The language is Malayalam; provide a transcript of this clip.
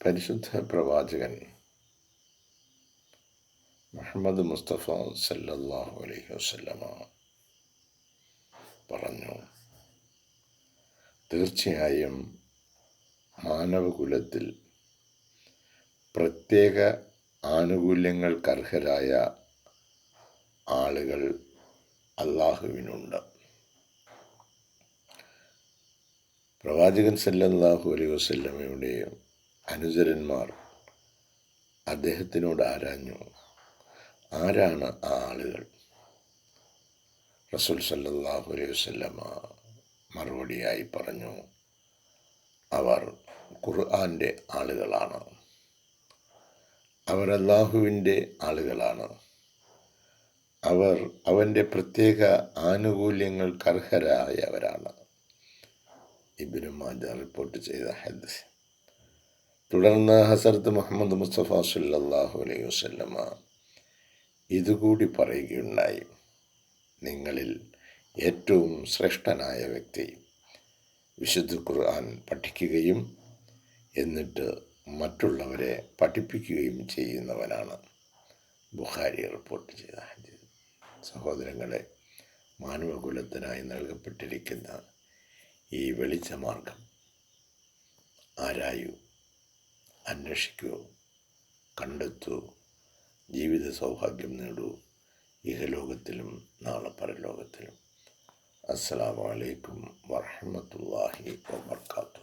പരിശുദ്ധ പ്രവാചകൻ മുഹമ്മദ് മുസ്തഫ സല്ലാഹു അലൈഹി വസല്ലമ പറഞ്ഞു തീർച്ചയായും മാനവകുലത്തിൽ പ്രത്യേക ആനുകൂല്യങ്ങൾക്കർഹരായ ആളുകൾ അള്ളാഹുവിനുണ്ട് പ്രവാചകൻ സല്ലാഹു അലൈഹി വസല്ലമയുടെ അനുചരന്മാർ അദ്ദേഹത്തിനോട് ആരാഞ്ഞു? ആരാണ് ആ ആളുകൾ? റസൂൽ സല്ലാഹു അലൈഹി വസല്ലമ മറുപടിയായി പറഞ്ഞു അവർ ഖുർആന്റെ ആളുകളാണ്. അവർ അള്ളാഹുവിന്റെ ആളുകളാണ്. അവർ അവന്റെ പ്രത്യേക ആനുകൂല്യങ്ങൾക്കർഹരായവരാണ് ഇബിനുമാജ റിപ്പോർട്ട് ചെയ്ത ഹദീസ്. തുടർന്ന് ഹസരത്ത് മുഹമ്മദ് മുസ്തഫ സല്ലാഹു അലൈഹി വസല്ലമ ഇതുകൂടി പറയുകയുണ്ടായി. നിങ്ങളിൽ ഏറ്റവും ശ്രേഷ്ഠനായ വ്യക്തി വിശുദ്ധ ഖുർആൻ പഠിക്കുകയും എന്നിട്ട് മറ്റുള്ളവരെ പഠിപ്പിക്കുകയും ചെയ്യുന്നവനാണ് ബുഖാരി റിപ്പോർട്ട് ചെയ്ത ഹദീസ്. സഹോദരങ്ങളെ മാനവകുലത്തിനായി നൽകപ്പെട്ടിരിക്കുന്ന ഈ വെളിച്ചമാർഗം ആരായൂ അന്വേഷിക്കൂ കണ്ടെത്തൂ ജീവിത സൗഭാഗ്യം നേടൂ. ഇഹലോകത്തിലും നാളെ പരലോകത്തിലും. അസ്സാം വലൈക്കും വർഹമത്തല്ലാഹി വബർക്കാത്തു.